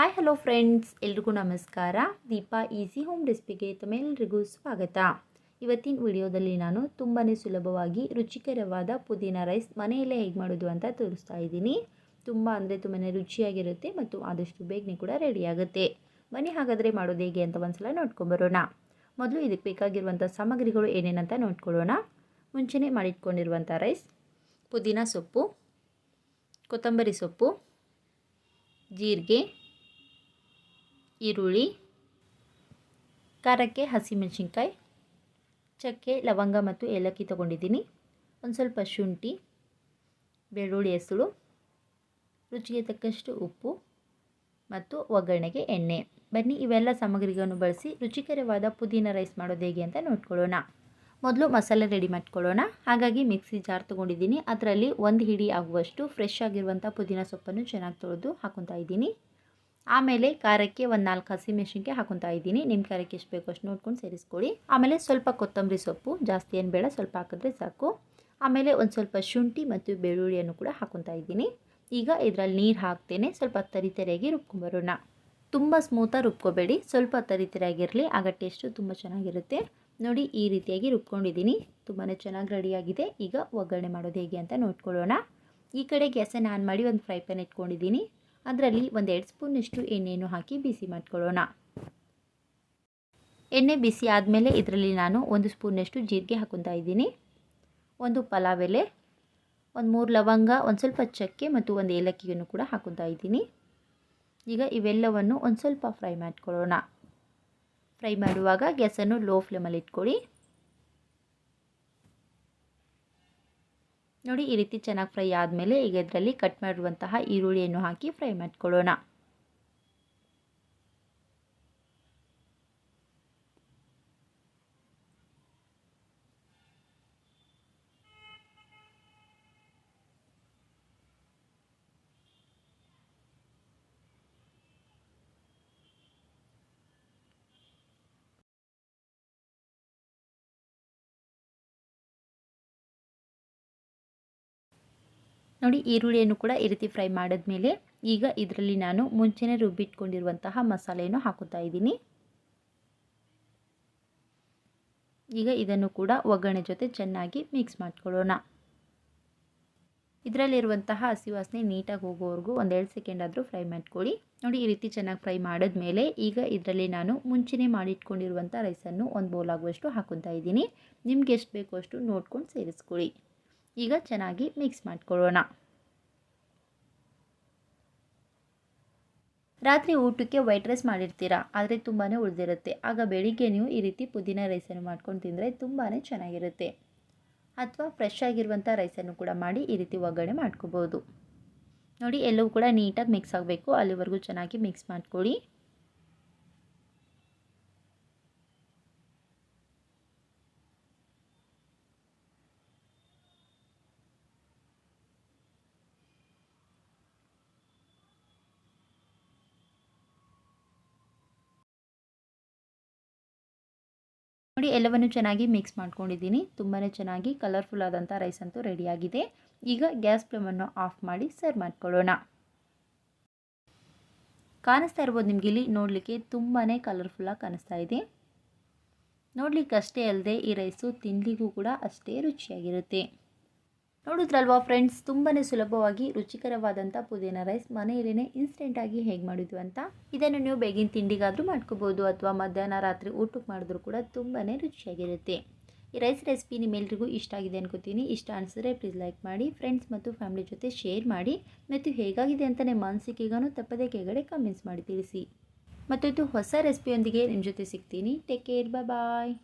Hi hello friends ಎಲ್ರಿಗೂ ನಮಸ್ಕಾರ. Deepa easy home ರೆಸಿಪಿಗೆ ತಮ್ಮೆಲ್ಲರಿಗೂ ಸ್ವಾಗತ. ಇವತ್ತಿನ ವಿಡಿಯೋದಲ್ಲಿ ನಾನು ತುಂಬಾ ಸುಲಭವಾಗಿ ರುಚಿಕರವಾದ ಪುದೀನ ರೈಸ್ ಮನೆಯಲ್ಲೇ ಹೇಗೆ ಮಾಡೋದು ಅಂತ ತೋರಿಸ್ತಾ ಇದ್ದೀನಿ. ತುಂಬ ಅಂದರೆ ತುಂಬಾ ರುಚಿಯಾಗಿರುತ್ತೆ ಮತ್ತು ಆದಷ್ಟು ಬೇಗನೆ ಕೂಡ ರೆಡಿಯಾಗುತ್ತೆ ಮನೆ ಹಾಗಾದರೆ ಮಾಡೋದು ಹೇಗೆ ಅಂತ ಒಂದ್ಸಲ ನೋಡ್ಕೊಂಬರೋಣ ಮೊದಲು ಇದಕ್ಕೆ ಬೇಕಾಗಿರುವಂಥ ಸಾಮಗ್ರಿಗಳು ಏನೇನಂತ ನೋಡ್ಕೊಳ್ಳೋಣ. ಮುಂಚೆನೇ ಮಾಡಿಟ್ಕೊಂಡಿರುವಂಥ ರೈಸ್ ಪುದೀನ ಸೊಪ್ಪು, ಕೊತ್ತಂಬರಿ ಸೊಪ್ಪು, ಜೀರಿಗೆ ಈರುಳ್ಳಿ, ಖಾರಕ್ಕೆ ಹಸಿಮೆಣಸಿನ್ಕಾಯಿ, ಚಕ್ಕೆ, ಲವಂಗ ಮತ್ತು ಏಲಕ್ಕಿ ತೊಗೊಂಡಿದ್ದೀನಿ. ಒಂದು ಸ್ವಲ್ಪ ಶುಂಠಿ, ಬೆಳ್ಳುಳ್ಳಿ ಹೆಸರು, ರುಚಿಗೆ ತಕ್ಕಷ್ಟು ಉಪ್ಪು ಮತ್ತು ಒಗ್ಗರಣೆಗೆ ಎಣ್ಣೆ. ಬನ್ನಿ, ಇವೆಲ್ಲ ಸಾಮಗ್ರಿಗಳನ್ನು ಬಳಸಿ ರುಚಿಕರವಾದ ಪುದೀನ ರೈಸ್ ಮಾಡೋದು ಹೇಗೆ ಅಂತ ನೋಡ್ಕೊಳ್ಳೋಣ. ಮೊದಲು ಮಸಾಲೆ ರೆಡಿ ಮಾಡ್ಕೊಳ್ಳೋಣ. ಹಾಗಾಗಿ ಮಿಕ್ಸಿ ಜಾರ್ ತೊಗೊಂಡಿದ್ದೀನಿ. ಅದರಲ್ಲಿ ಒಂದು ಹಿಡಿ ಆಗುವಷ್ಟು ಫ್ರೆಶ್ ಆಗಿರುವಂಥ ಪುದೀನ ಸೊಪ್ಪನ್ನು ಚೆನ್ನಾಗಿ ತೊಳೆದು ಹಾಕೊತಾ ಇದ್ದೀನಿ. ಆಮೇಲೆ ಖಾರಕ್ಕೆ ಒಂದು ನಾಲ್ಕು ಹಸಿಮೆಣಸಿನ್ಕಾಯಿ ಹಾಕೊತಾ ಇದ್ದೀನಿ. ನಿಮ್ಮ ಖಾರಕ್ಕೆ ಎಷ್ಟು ಬೇಕೋ ಅಷ್ಟು ನೋಡ್ಕೊಂಡು ಸೇರಿಸ್ಕೊಳ್ಳಿ ಆಮೇಲೆ ಸ್ವಲ್ಪ ಕೊತ್ತಂಬರಿ ಸೊಪ್ಪು, ಜಾಸ್ತಿ ಏನು ಬೇಡ, ಸ್ವಲ್ಪ ಹಾಕಿದ್ರೆ ಸಾಕು. ಆಮೇಲೆ ಒಂದು ಸ್ವಲ್ಪ ಶುಂಠಿ ಮತ್ತು ಬೆಳ್ಳುಳ್ಳಿಯನ್ನು ಕೂಡ ಹಾಕೊತಾ ಇದ್ದೀನಿ. ಈಗ ಇದರಲ್ಲಿ ನೀರು ಹಾಕ್ತೇನೆ. ಸ್ವಲ್ಪ ತರಿತರಿಯಾಗಿ ರುಬ್ಕೊಂಬರೋಣ. ತುಂಬ ಸ್ಮೂತಾಗಿ ರುಬ್ಕೋಬೇಡಿ. ಸ್ವಲ್ಪ ತರಿತರಿಯಾಗಿರಲಿ ಆಗ ಟೇಸ್ಟು ತುಂಬ ಚೆನ್ನಾಗಿರುತ್ತೆ. ನೋಡಿ, ಈ ರೀತಿಯಾಗಿ ರುಬ್ಕೊಂಡಿದ್ದೀನಿ. ತುಂಬಾ ಚೆನ್ನಾಗಿ ರೆಡಿಯಾಗಿದೆ ಈಗ ಒಗ್ಗರಣೆ ಮಾಡೋದು ಹೇಗೆ ಅಂತ ನೋಡ್ಕೊಳ್ಳೋಣ. ಈ ಕಡೆ ಗ್ಯಾಸನ್ನು ಆನ್ ಮಾಡಿ ಒಂದು ಫ್ರೈ ಪ್ಯಾನ್ ಇಟ್ಕೊಂಡಿದ್ದೀನಿ. ಅದರಲ್ಲಿ ಒಂದು ಎರಡು ಸ್ಪೂನಷ್ಟು ಎಣ್ಣೆಯನ್ನು ಹಾಕಿ ಬಿಸಿ ಮಾಡ್ಕೊಳ್ಳೋಣ. ಎಣ್ಣೆ ಬಿಸಿ ಆದಮೇಲೆ ಇದರಲ್ಲಿ ನಾನು ಒಂದು ಸ್ಪೂನಷ್ಟು ಜೀರಿಗೆ ಹಾಕೊತಾ ಇದ್ದೀನಿ. ಒಂದು ಪಲಾವ್ ಎಲೆ ಒಂದು ಮೂರು ಲವಂಗ, ಒಂದು ಸ್ವಲ್ಪ ಚಕ್ಕೆ ಮತ್ತು ಒಂದು ಏಲಕ್ಕಿಯನ್ನು ಕೂಡ ಹಾಕೊತಾ ಇದ್ದೀನಿ. ಈಗ ಇವೆಲ್ಲವನ್ನು ಒಂದು ಸ್ವಲ್ಪ ಫ್ರೈ ಮಾಡ್ಕೊಳ್ಳೋಣ. ಫ್ರೈ ಮಾಡುವಾಗ ಗ್ಯಾಸನ್ನು ಲೋ ಫ್ಲೇಮಲ್ಲಿ ಇಟ್ಕೊಳ್ಳಿ. ನೋಡಿ ಈ ರೀತಿ ಚೆನ್ನಾಗಿ ಫ್ರೈ ಆದಮೇಲೆ ಈಗ ಇದರಲ್ಲಿ ಕಟ್ ಮಾಡಿರುವಂತಹ ಈರುಳ್ಳಿಯನ್ನು ಹಾಕಿ ಫ್ರೈ ಮಾಡ್ಕೊಳ್ಳೋಣ. ನೋಡಿ ಈರುಳ್ಳಿಯನ್ನು ಕೂಡ ಈ ರೀತಿ ಫ್ರೈ ಮಾಡಿದ್ಮೇಲೆ ಈಗ ಇದರಲ್ಲಿ ನಾನು ಮುಂಚೆನೇ ರುಬ್ಬಿಟ್ಕೊಂಡಿರುವಂತಹ ಮಸಾಲೆಯನ್ನು ಹಾಕುತ್ತಾ ಇದ್ದೀನಿ. ಈಗ ಇದನ್ನು ಕೂಡ ಒಗ್ಗರಣೆ ಜೊತೆ ಚೆನ್ನಾಗಿ ಮಿಕ್ಸ್ ಮಾಡ್ಕೊಳ್ಳೋಣ. ಇದರಲ್ಲಿರುವಂತಹ ಹಸಿ ವಾಸನೆ ನೀಟಾಗಿ ಹೋಗೋವರೆಗೂ ಒಂದೆರಡು ಸೆಕೆಂಡ್ ಆದರೂ ಫ್ರೈ ಮಾಡ್ಕೊಳ್ಳಿ. ನೋಡಿ ಈ ರೀತಿ ಚೆನ್ನಾಗಿ ಫ್ರೈ ಮಾಡಿದ್ಮೇಲೆ ಈಗ ಇದರಲ್ಲಿ ನಾನು ಮುಂಚೆನೇ ಮಾಡಿಟ್ಕೊಂಡಿರುವಂಥ ರೈಸನ್ನು ಒಂದು ಬೌಲ್ ಆಗುವಷ್ಟು ಹಾಕೊತಾ ಇದ್ದೀನಿ. ನಿಮ್ಗೆ ಎಷ್ಟು ಬೇಕೋ ಅಷ್ಟು ನೋಡ್ಕೊಂಡು ಸೇರಿಸ್ಕೊಳ್ಳಿ. ಈಗ ಚೆನ್ನಾಗಿ ಮಿಕ್ಸ್ ಮಾಡಿಕೊಳ್ಳೋಣ. ರಾತ್ರಿ ಊಟಕ್ಕೆ ವೈಟ್ ರೈಸ್ ಮಾಡಿರ್ತೀರಾ? ಆದರೆ ತುಂಬಾ ಉಳಿದಿರುತ್ತೆ. ಆಗ ಬೆಳಿಗ್ಗೆ ನೀವು ಈ ರೀತಿ ಪುದೀನ ರೈಸನ್ನು ಮಾಡ್ಕೊಂಡು ತಿಂದರೆ ತುಂಬಾ ಚೆನ್ನಾಗಿರುತ್ತೆ. ಅಥವಾ ಫ್ರೆಶ್ ಆಗಿರುವಂಥ ರೈಸನ್ನು ಕೂಡ ಮಾಡಿ ಈ ರೀತಿ ಒಗ್ಗರಣೆ ಮಾಡ್ಕೋಬೋದು. ನೋಡಿ, ಎಲ್ಲವೂ ಕೂಡ ನೀಟಾಗಿ ಮಿಕ್ಸ್ ಆಗಬೇಕು. ಅಲ್ಲಿವರೆಗೂ ಚೆನ್ನಾಗಿ ಮಿಕ್ಸ್ ಮಾಡ್ಕೊಳ್ಳಿ. ನೋಡಿ, ಎಲ್ಲವನ್ನು ಚೆನ್ನಾಗಿ ಮಿಕ್ಸ್ ಮಾಡ್ಕೊಂಡಿದ್ದೀನಿ. ತುಂಬಾ ಚೆನ್ನಾಗಿ ಕಲರ್ಫುಲ್ ಆದಂಥ ರೈಸ್ ಅಂತೂ ರೆಡಿಯಾಗಿದೆ ಈಗ ಗ್ಯಾಸ್ ಫ್ಲೇಮನ್ನು ಆಫ್ ಮಾಡಿ ಸರ್ವ್ ಮಾಡ್ಕೊಳ್ಳೋಣ. ಕಾಣಿಸ್ತಾ ಇರ್ಬೋದು ನಿಮಗೆ ಇಲ್ಲಿ? ನೋಡಲಿಕ್ಕೆ ತುಂಬಾ ಕಲರ್ಫುಲ್ಲಾಗಿ ಕಾಣಿಸ್ತಾ ಇದೆ. ನೋಡಲಿಕ್ಕೆ ಅಷ್ಟೇ ಅಲ್ಲದೆ ಈ ರೈಸು ತಿನ್ನಲಿಗೂ ಕೂಡ ಅಷ್ಟೇ ರುಚಿಯಾಗಿರುತ್ತೆ. ನೋಡಿದ್ರಲ್ವಾ ಫ್ರೆಂಡ್ಸ್ ತುಂಬಾ ಸುಲಭವಾಗಿ ರುಚಿಕರವಾದಂಥ ಪುದೀನ ರೈಸ್ ಮನೆಯಲ್ಲೇ ಇನ್ಸ್ಟೆಂಟಾಗಿ ಹೇಗೆ ಮಾಡಿದ್ವಿ ಅಂತ? ಇದನ್ನು ನೀವು ಬೇಗಿನ ತಿಂಡಿಗಾದರೂ ಮಾಡ್ಕೋಬೋದು ಅಥವಾ ಮಧ್ಯಾಹ್ನ ರಾತ್ರಿ ಊಟಕ್ಕೆ ಮಾಡಿದ್ರೂ ಕೂಡ ತುಂಬಾ ರುಚಿಯಾಗಿರುತ್ತೆ. ಈ ರೈಸ್ ರೆಸಿಪಿ ನಿಮ್ಮೆಲ್ರಿಗೂ ಇಷ್ಟ ಆಗಿದೆ ಅನ್ಕೋತೀನಿ. ಇಷ್ಟ ಅನಿಸಿದ್ರೆ ಪ್ಲೀಸ್ ಲೈಕ್ ಮಾಡಿ ಫ್ರೆಂಡ್ಸ್ ಮತ್ತು ಫ್ಯಾಮಿಲಿ ಜೊತೆ ಶೇರ್ ಮಾಡಿ. ಮತ್ತು ಹೇಗಾಗಿದೆ ಅಂತ ನಿಮ್ಮ ತಪ್ಪದೇ ಕೆಳಗಡೆ ಕಮೆಂಟ್ಸ್ ಮಾಡಿ ತಿಳಿಸಿ. ಮತ್ತೊಂದು ಹೊಸ ರೆಸಿಪಿಯೊಂದಿಗೆ ನಿಮ್ಮ ಜೊತೆ ಸಿಗ್ತೀನಿ. Take care bye